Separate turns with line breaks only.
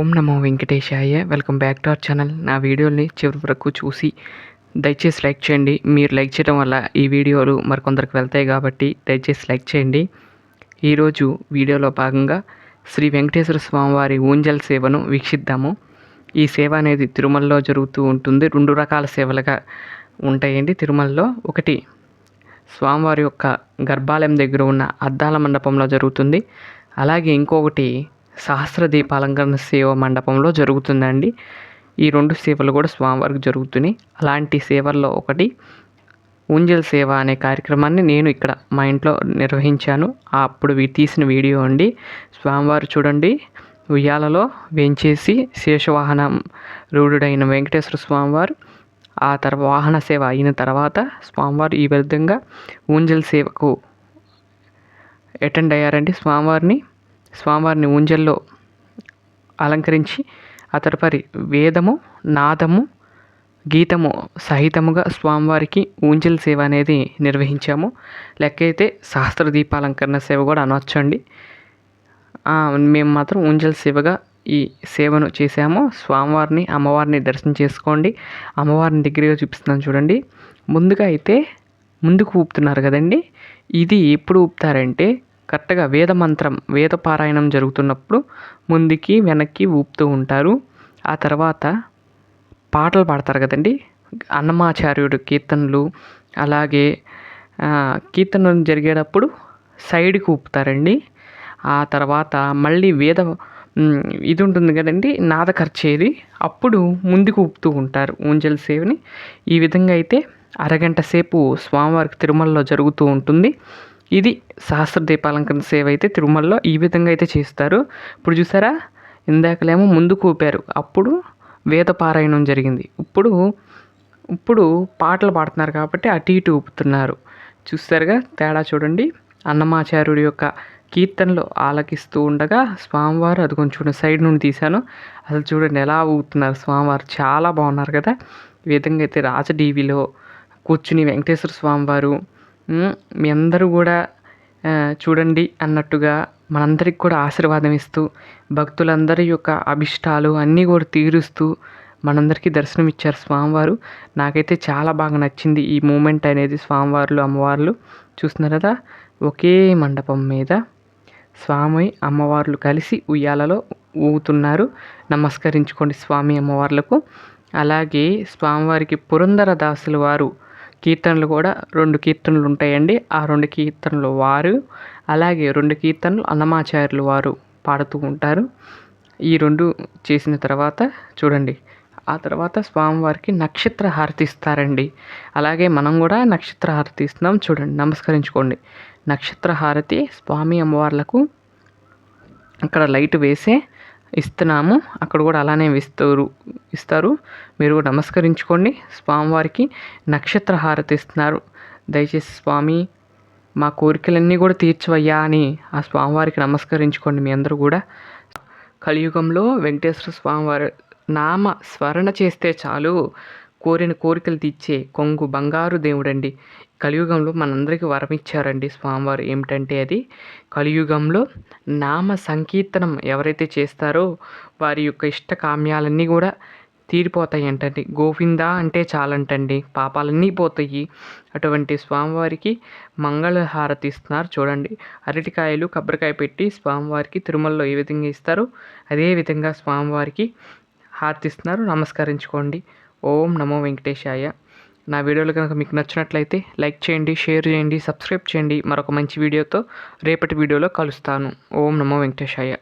ఓం నమో వెంకటేశాయ. Welcome back to our channel. నా వీడియోని చివరి వరకు చూసి దయచేసి లైక్ చేయండి. మీరు లైక్ చేయడం వల్ల ఈ వీడియోలు మరికొందరికి వెళ్తాయి కాబట్టి దయచేసి లైక్ చేయండి. ఈరోజు వీడియోలో భాగంగా శ్రీ వెంకటేశ్వర స్వామివారి ఊంజల్ సేవను వీక్షిద్దాము. ఈ సేవ అనేది తిరుమలలో జరుగుతూ ఉంటుంది. రెండు రకాల సేవలుగా ఉంటాయండి తిరుమలలో. ఒకటి స్వామివారి యొక్క గర్భాలయం దగ్గర ఉన్న అద్దాల మండపంలో జరుగుతుంది. అలాగే ఇంకొకటి సహస్ర దీపాలంకరణ సేవ మండపంలో జరుగుతుందండి. ఈ రెండు సేవలు కూడా స్వామివారికి జరుగుతున్నాయి. అలాంటి సేవల్లో ఒకటి ఊంజల్ సేవ అనే కార్యక్రమాన్ని నేను ఇక్కడ మా ఇంట్లో నిర్వహించాను. అప్పుడు తీసిన వీడియో అండి. స్వామివారు చూడండి ఉయ్యాలలో వేంచేసి శేషవాహనం రూఢుడైన వెంకటేశ్వర స్వామివారు ఆ తర్వాత వాహన సేవ అయిన తర్వాత స్వామివారు ఈ విధంగా ఊంజల్ సేవకు అటెండ్ అయ్యారండి స్వామివారిని. స్వామివారిని ఊంజల్లో అలంకరించి ఆ తదుపరి వేదము నాదము గీతము సహితముగా స్వామివారికి ఊంజల్ సేవ అనేది నిర్వహించాము. లెక్కైతే సహస్ర దీపాలంకరణ సేవ కూడా అనొచ్చండి మేము మాత్రం ఊంజల్ సేవగా ఈ సేవను చేసాము స్వామివారిని అమ్మవారిని దర్శనం చేసుకోండి. అమ్మవారిని దగ్గరగా చూపిస్తున్నాను చూడండి. ముందుగా అయితే ముందుకు ఊపుతున్నారు కదండి. ఇది ఎప్పుడు ఊపుతారంటే కరెక్ట్గా వేద మంత్రం వేద పారాయణం జరుగుతున్నప్పుడు ముందుకి వెనక్కి ఊపుతూ ఉంటారు. ఆ తర్వాత పాటలు పాడతారు కదండి. అన్నమాచార్యుడు కీర్తనలు అలాగే కీర్తనలు జరిగేటప్పుడు సైడ్కి ఊపుతారండి. ఆ తర్వాత మళ్ళీ వేద ఇది ఉంటుంది కదండి నాద ఖర్చేది అప్పుడు ముందుకు ఊపుతూ ఉంటారు ఊంజల్ సేవని. ఈ విధంగా అయితే అరగంట సేపు స్వామివారికి తిరుమలలో జరుగుతూ ఉంటుంది. ఇది సహస్ర దీపాలంకరణ సేవ అయితే తిరుమలలో ఈ విధంగా అయితే చేస్తారు. ఇప్పుడు చూసారా? ఇందాకలేమో ముందుకు ఊపారు అప్పుడు వేద పారాయణం జరిగింది. ఇప్పుడు ఇప్పుడు పాటలు పాడుతున్నారు కాబట్టి అటు ఇటు ఊపుతున్నారు. చూస్తారుగా తేడా చూడండి. అన్నమాచార్యుడి యొక్క కీర్తనలు ఆలకిస్తూ ఉండగా స్వామివారు అది కొంచెం సైడ్ నుండి తీశాను. అసలు చూడండి ఎలా ఊగుతున్నారు స్వామివారు. చాలా బాగున్నారు కదా? ఈ విధంగా అయితే రాజడీవిలో కూర్చుని వెంకటేశ్వర స్వామివారు మీ అందరూ కూడా చూడండి అన్నట్టుగా మనందరికి కూడా ఆశీర్వాదం ఇస్తూ భక్తులందరి యొక్క అభిష్టాలు అన్నీ కూడా తీరుస్తూ మనందరికీ దర్శనం ఇచ్చారు స్వామివారు. నాకైతే చాలా బాగా నచ్చింది ఈ మూమెంట్ అనేది స్వామివార్లు అమ్మవార్లు. చూస్తున్నారు కదా? ఒకే మండపం మీద స్వామి అమ్మవార్లు కలిసి ఉయ్యాలలో ఊగుతున్నారు. నమస్కరించుకోండి స్వామి అమ్మవార్లకు. అలాగే స్వామివారికి పురందర దాసుల వారు కీర్తనలు కూడా రెండు కీర్తనలు ఉంటాయండి. ఆ రెండు కీర్తనలు వారు అలాగే రెండు కీర్తనలు అన్నమాచార్యులు వారు పాడుతూ ఉంటారు. ఈ రెండు చేసిన తర్వాత చూడండి ఆ తర్వాత స్వామివారికి నక్షత్ర హారతి ఇస్తారండి. అలాగే మనం కూడా నక్షత్ర హారతి ఇస్తున్నాం. చూడండి నమస్కరించుకోండి. నక్షత్ర హారతి స్వామి అమ్మవార్లకు అక్కడ లైట్ వేసే ఇస్తున్నాము. అక్కడ కూడా అలానే ఇస్తారు ఇస్తారు. మీరు కూడా నమస్కరించుకోండి. స్వామివారికి నక్షత్ర హారతి ఇస్తున్నారు. దయచేసి స్వామి మా కోరికలన్నీ కూడా తీర్చవయ్యా అని ఆ స్వామివారికి నమస్కరించుకోండి మీ అందరూ కూడా. కలియుగంలో వెంకటేశ్వర స్వామివారి నామ స్మరణ చేస్తే చాలు. కోరిన కోరికలు తీర్చే కొంగు బంగారు దేవుడండి. కలియుగంలో మనందరికీ వరం ఇచ్చారండి స్వామివారు. ఏమిటంటే అది? కలియుగంలో నామ సంకీర్తనం ఎవరైతే చేస్తారో వారి యొక్క ఇష్ట కామ్యాలన్నీ కూడా తీరిపోతాయి అంటండి గోవింద అంటే చాలంటండి. పాపాలన్నీ పోతాయి. అటువంటి స్వామివారికి మంగళ హారతి ఇస్తున్నారు చూడండి. అరటికాయలు కొబ్బరికాయ పెట్టి స్వామివారికి తిరుమలలో ఏ విధంగా ఇస్తారో అదే విధంగా స్వామివారికి హారతి ఇస్తున్నారు. నమస్కరించుకోండి. ఓం నమో వెంకటేశాయ. నా వీడియోలు కనుక మీకు నచ్చినట్లయితే లైక్ చేయండి షేర్ చేయండి సబ్స్క్రైబ్ చేయండి. మరొక మంచి వీడియోతో రేపటి వీడియోలో కలుస్తాను. ఓం నమో వెంకటేశాయ.